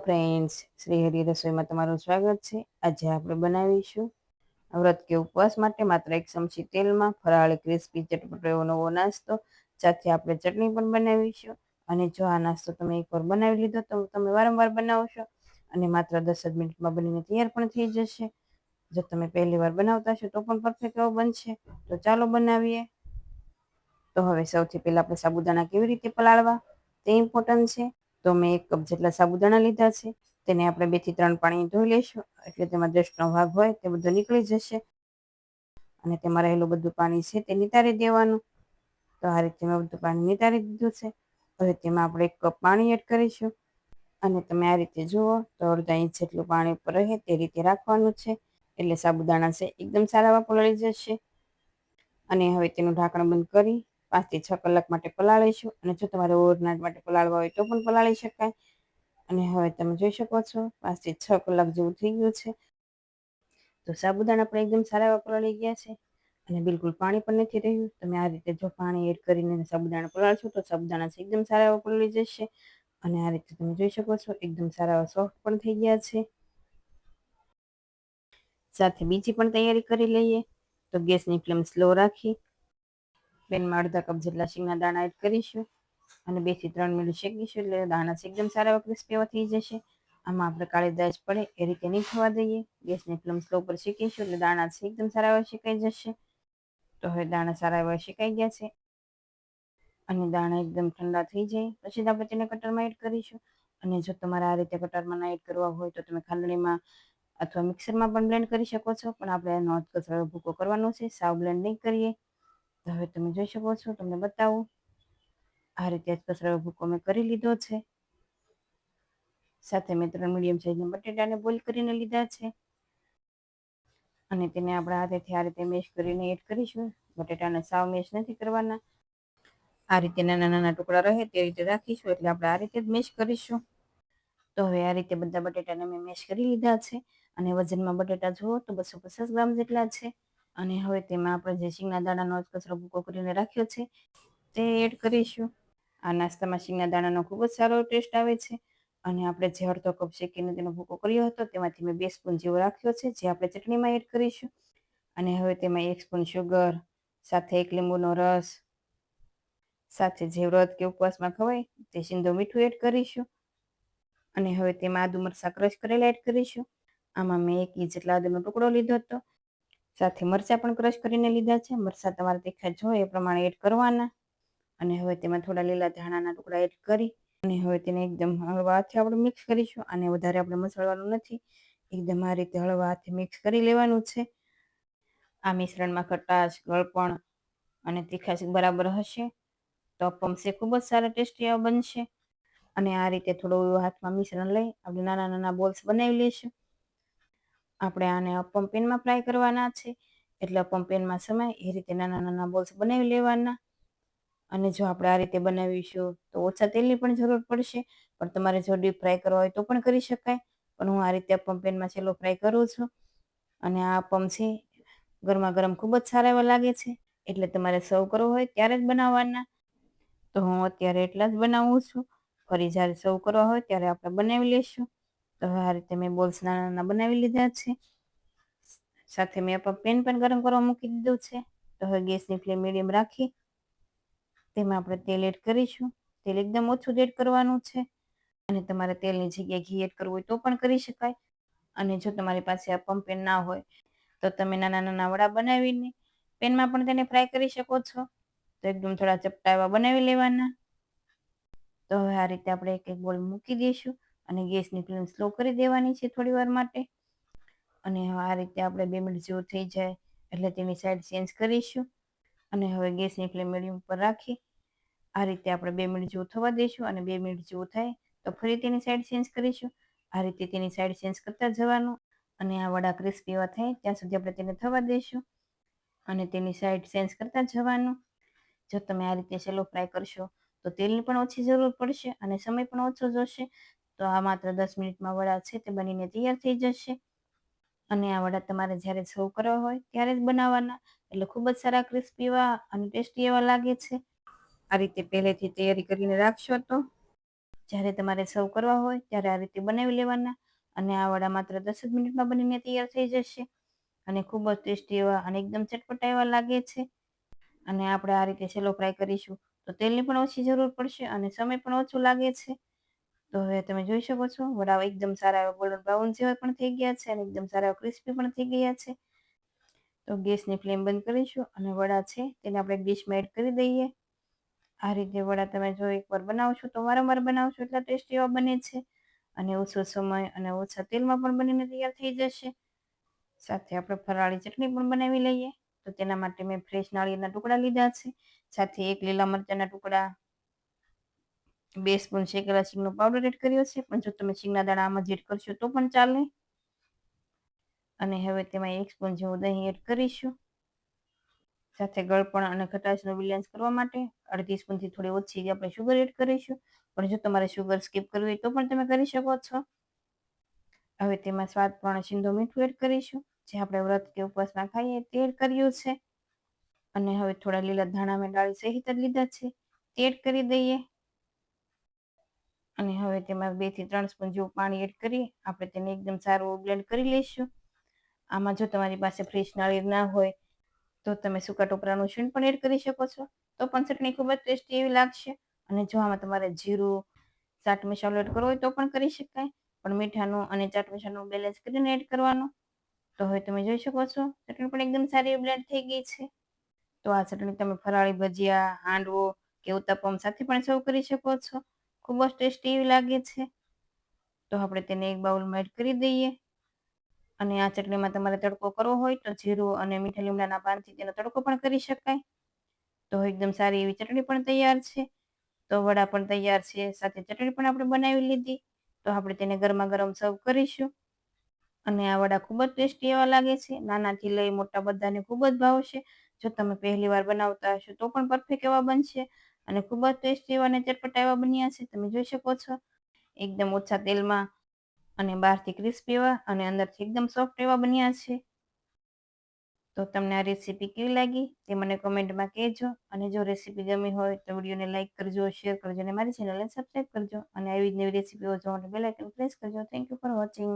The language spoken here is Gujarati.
ફ્રેન્ડ્સ શ્રી હરિ રસોઈમાં તમારું સ્વાગત છે. આજે આપણે બનાવીશું વ્રત કે ઉપવાસ માટે માત્ર એક ચમચી તેલમાં ફરાળ, ક્રિસ્પી, ચટપટો નવો નાસ્તો સાથે આપણે ચટણી પણ બનાવીશું. અને જો આ નાસ્તો તમે એકવાર બનાવી લીધો તો તમે વારંવાર બનાવશો અને માત્ર દસ જ મિનિટમાં બનીને તૈયાર પણ થઈ જશે. જો તમે પહેલી વાર બનાવતા હશો તો પણ પરફેક્ટ એવો બનશે. તો ચાલો બનાવીએ. તો હવે સૌથી પહેલાં આપણે સાબુદાણા કેવી રીતે પલાળવા? તે ઇમ્પોર્ટન્ટ છે. તો મેં એક કપ જેટલા સાબુદાણા લીધા છે, તેને આપણે બેથી ત્રણ પાણી ધોઈ લઈશું, એટલે તેમાં ડસ્ટનો ભાગ હોય તે બધો નીકળી જશે. અને તેમાં રહેલું બધું પાણી છે તે નિતારી દેવાનું. તો આ રીતે મેં બધું પાણી નિતારી દીધું છે. હવે તેમાં આપણે એક કપ પાણી એડ કરીશું. અને તમે આ રીતે જુઓ તો અડધા ઇંચ જેટલું પાણી ઉપર રહે તે રીતે રાખવાનું છે. એટલે સાબુદાણા છે, એકદમ સારા એવા પલળી જશે. અને હવે તેનું ઢાંકણ બંધ કરી પાંચથી છ કલાક માટે પલાળીશું અને જો તમારે ઓવરનાઇટ માટે પલાળવા હોય તો પણ પલાળી શકાય. અને હવે તમે જોઈ શકો છો, પાંચથી છ કલાક જેવું થઈ ગયું છે. તો સાબુદાણા પણ એકદમ સારા એવા પલાળી ગયા છે. અને બિલકુલ પાણી પણ નથી રહ્યું. તમે આ રીતે જો પાણી એડ કરીને સાબુદાણા પલાળશો તો સાબુદાણા એકદમ સારા એવા પલળી જશે અને આ રીતે તમે જોઈ શકો છો, એકદમ સારા એવા સોફ્ટ પણ થઈ ગયા છે. સાથે બીજી પણ તૈયારી કરી લઈએ. તો ગેસની ફ્લેમ સ્લો રાખી પેનમાં અડધા કપ જેટલા શીંગના દાણા એડ કરીશું. અને બેથી ત્રણ મિનિટ શેકીશું એટલે દાણા એકદમ સારા એવા ક્રિસ્પી થઈ જશે. આમાં આપણે કાળી દાજ પડે એ રીતે નહીં થવા દઈએ. ગેસની ફ્લેમ સ્લો પર શેકીશું એટલે દાણા એકદમ સારા એવા શેકાઈ જશે. તો હવે દાણા સારા એવા શેકાઈ ગયા છે. અને દાણા એકદમ ઠંડા થઈ જાય. પછી આપણે તેને કટરમાં એડ કરીશું. અને જો તમારે આ રીતે કટરમાં ના એડ કરવા હોય તો તમે ખાંડણીમાં અથવા મિક્સરમાં પણ બ્લેન્ડ કરી શકો છો. પણ આપણે નોર્થ કચરો ભૂકો કરવાનો છે. સાવ બ્લેન્ડ નહીં કરીએ. તો હવે તમે જોઈ શકો છો, તમને બતાવું. આ રીતે જ કચરો ભૂકો મેં કરી લીધો છે. સાથે મેં ત્રણ મીડિયમ સાઈઝના બટેટાને બોઇલ કરીને લીધા છે. અને તેને આપણે હાથેથી આ રીતે મેશ કરીને એડ કરીશું. બટેટાને સાવ મેશ નથી કરવાના. આ રીતે નાના નાના ટુકડા રહે તે રીતે રાખીશું, એટલે આપણે આ રીતે જ મેશ કરીશું. તો હવે આ રીતે બધા બટેટાને મેં મેશ કરી લીધા છે. અને વજનમાં બટેટા જુઓ તો બસો પચાસ ગ્રામ જેટલા છે. અને હવે તેમાં આપણે જે શીંગના દાણાનો કચરો ભૂકો કરીને રાખ્યો છે, તે એડ કરીશું. આ નાસ્તામાં શીંગના દાણાનો ખૂબ જ સારો ટેસ્ટ આવે છે અને આપણે જે અડધો કપ શેકીને તેનો ભૂકો કર્યો હતો, તેમાંથી મેં બે સ્પૂન જેવો રાખ્યો છે, જે આપણે ચટણીમાં એડ કરીશું. અને હવે તેમાં એક સ્પૂન શુગર સાથે એક લીંબુનો રસ, સાથે જે વ્રત કે ઉપવાસમાં ખવાય તે સિંધો મીઠું એડ કરીશું. અને હવે તેમાં આદુ મરસા ક્રશ કરેલા એડ કરીશું. આમાં મેં એક ઇંચ જેટલા આદુનો ટુકડો લીધો હતો સાથે મરચાં પણ ક્રશ કરીને લીધા છે. મરચાં તમારે તીખા જોઈએ એ પ્રમાણે એડ કરવાના. અને હવે તેમાં થોડા લીલા ધાણાના ટુકડા એડ કરી અને હવે તેને એકદમ હળવા હાથે આપણે મિક્સ કરીશું. અને વધારે આપણે મસળવાનું નથી. એકદમ આ રીતે હળવા હાથે મિક્સ કરી લેવાનું છે. આ મિશ્રણમાં ખટાશ, ગળપણ અને તીખાશ બરાબર હશે. તો પમસે ખૂબ જ સારા ટેસ્ટી બનશે. અને આ રીતે થોડું હાથમાં મિશ્રણ લઈ આપણે નાના નાના બોલ્સ બનાવી લઈશું. આપણે આને અપમ પેનમાં ફ્રાય કરવાના છે. એટલે અપમ પેનમાં સમય, એ રીતે નાના નાના બોલ્સ બનાવી લેવાના. અને જો આપણે આ રીતે બનાવીશું, તો ઓછા તેલની પણ જરૂર પડશે. પણ તમારે જો ડીપ ફ્રાય કરવા હોય તો પણ કરી શકાય. પણ હું આ રીતે અપમ પેનમાં છેલ્લો ફ્રાય કરું છું. અને આ અપમ છે, ગરમા ગરમ ખૂબ જ સારા એવા લાગે છે. એટલે તમારે સર્વ કરવો હોય ત્યારે જ બનાવવાના. તો હું અત્યારે એટલા જ બનાવું છું. ફરી જ્યારે સર્વ કરવા હોય ત્યારે આપણે બનાવી લઈશું. તો આ રીતે મેં બોલ્સ નાના નાના બનાવી લીધા છે. સાથે મેં પેન પણ ગરમ કરવા મૂકી દીધું છે. તો હવે ગેસની ફ્લેમ મીડિયમ રાખી, તેમાં આપણે તેલ એડ કરીશું. તેલ એકદમ ઓછું જ એડ કરવાનું છે. અને તમારે તેલની જગ્યાએ ઘી એડ કરવું હોય તો પણ કરી શકાય. અને જો તમારી પાસે આ પંપેન ના હોય, તો તમે નાના નાના વડા બનાવીને પેનમાં પણ તેને ફ્રાય કરી શકો છો. તો એકદમ થોડા ચપટા એવા બનાવી લેવાના. તો હવે આ રીતે આપણે એક એક બોલ મૂકી દઈશું. અને ગેસની ફ્લેમ સ્લો કરી દેવાની છે થોડી વાર માટે. અને આ રીતે આપણે બે મિનિટ જેવું થઈ જાય એટલે તેની સાઈડ ચેન્જ કરીશું. અને હવે ગેસની ફ્લેમ મીડિયમ ઉપર રાખી આ રીતે આપણે બે મિનિટ જેવું થવા દઈશું અને બે મિનિટ જેવું થાય તો ફરી તેની સાઈડ ચેન્જ કરીશું. આ રીતે તેની સાઈડ ચેન્જ કરતા જવાનું અને આ વડા ક્રિસ્પી એવા થાય ત્યાં સુધી આપણે તેને થવા દઈશું અને તેની સાઈડ ચેન્જ કરતા જવાનું. જો તમે આ રીતે સેલો ફ્રાય કરશો તો તેલની પણ ઓછી જરૂર પડશે અને સમય પણ ઓછો જશે. તો આ માત્ર દસ મિનિટમાં વડા છે તે બનીને તૈયાર થઈ જશે. અને આ વડા તમારે જ્યારે સર્વ કરવા હોય ત્યારે જ બનાવવાના. એટલે ખૂબ જ સારા ક્રિસ્પી એવા અને ટેસ્ટી એવા લાગે છે. આ રીતે પહેલેથી તૈયારી કરીને રાખશો તો જ્યારે તમારે સર્વ કરવા હોય ત્યારે આ રીતે બનાવી લેવાના. અને આ વડા માત્ર દસ જ મિનિટમાં બનીને તૈયાર થઈ જશે. અને ખૂબ જ ટેસ્ટી એવા અને એકદમ ચટપટા એવા લાગે છે. અને આપણે આ રીતે સેલો ફ્રાય કરીશું. તો તેલની પણ ઓછી જરૂર પડશે અને સમય પણ ઓછો લાગે છે. તો હવે તમે જોઈ શકો છો, વડાઓ એકદમ સારા એવા ગોલ્ડન બ્રાઉન જેવા પણ થઈ ગયા છે અને એકદમ સારા ક્રિસ્પી પણ થઈ ગયા છે. તો ગેસની ફ્લેમ બંધ કરીશું અને વડા છે તેને આપણે ડીશમાં એડ કરી દઈએ. આ રીતે વડા તમે જો એકવાર બનાવશો તો વારંવાર બનાવશો એટલા ટેસ્ટી એવા બને છે અને ઓછો સમય અને ઓછા તેલમાં પણ બનીને તૈયાર થઈ જશે. સાથે આપણે ફરાળી ચટણી પણ બનાવી લઈએ. તો તેના માટે મેં ફ્રેશ નાળિયેરના ટુકડા લીધા છે. સાથે એક લીલા મરચાંના ટુકડા બે સ્પૂન શેકેલા સિંગનો પાવડર એડ કર્યો છે. પણ જો તમે સિંગના દાણા આમાં જ એડ કરશો તો પણ ચાલે. અને હવે તેમાં એક સ્પૂન જેવું દહીં એડ કરીશું. સાથે ગળપણ અને ખટાશનો બેલેન્સ કરવા માટે અડધી સ્પૂનથી થોડી ઓછી આપણે શુગર એડ કરીશું. પણ જો તમારે શુગર સ્કીપ કરવી હોય તો પણ તમે કરી શકો છો. હવે તેમાં સ્વાદ પ્રમાણે સિંધો મીઠું એડ કરીશું. જે આપણે વ્રત કે ઉપવાસમાં ખાઈએ તે એડ કર્યું છે. અને હવે થોડા લીલા ધાણા મેં ડાળી સહિત જ લીધા છે. તે એડ કરી દઈએ. અને હવે તેમાં બેથી ત્રણ સ્પૂન જેવું પાણી એડ કરી, આપણે તેને એકદમ સારું બ્લેન્ડ કરી લઈશું. આમાં જો તમારી પાસે ફ્રેશ નાળિયેર ના હોય, તો તમે સૂકા ટોપરાનું છીણ પણ એડ કરી શકો છો. તો પણ ચટણી ખૂબ જ ટેસ્ટી એવી લાગશે. અને જો આમાં તમારે જીરું, ચાટ મસાલો એડ કરવો હોય તો પણ કરી શકાય. પણ મીઠાનું અને ચાટ મસાલાનું બેલેન્સ કરીને એડ કરવાનું. તો હવે તમે જોઈ શકો છો, ચટણી પણ એકદમ સારી બ્લેન્ડ થઈ ગઈ છે. તો આ ચટણી તમે ફરાળી ભજીયા, હાંડવો કે ઉત્તપમ સાથે પણ સર્વ કરી શકો છો. ખૂબ જ ટેસ્ટી એવી લાગે છે. તો આપણે તેને એક બાઉલમાં એડ કરી દઈએ. અને આ ચટણીમાં તમારે તડકો કરવો હોય તો જીરું અને મીઠા લીમડાના પાનથી તેનો તડકો પણ કરી શકાય. તો એકદમ સારી એવી ચટણી પણ તૈયાર છે. તો વડા પણ તૈયાર છે, સાથે ચટણી પણ આપણે બનાવી લીધી. તો આપણે તેને ગરમા ગરમ સર્વ કરીશું. અને આ વડા ખૂબ જ ટેસ્ટી એવા લાગે છે. નાનાથી લઈ મોટા બધાને ખૂબ જ ભાવશે. જો તમે પહેલી વાર બનાવતા હશો તો પણ પરફેક્ટ એવા બનશે. અને ખૂબ જ ટેસ્ટી અને ચટપટા એવા બન્યા છે, તમે જોઈ શકો છો. એકદમ ઓછા તેલમાં અને બહારથી ક્રિસ્પી એવા અને અંદરથી એકદમ સોફ્ટ એવા બન્યા છે. તો તમને આ રેસીપી કેવી લાગી તે મને કમેન્ટમાં કહેજો અને જો રેસીપી ગમી હોય તો વિડીયોને લાઇક કરજો શેર કરજો અને મારી ચેનલને સબસ્ક્રાઈબ કરજો અને આવી જ નવી રેસીપીઓ જોવા માટે બેલાઇકન પ્રેસ કરજો. Thank you for watching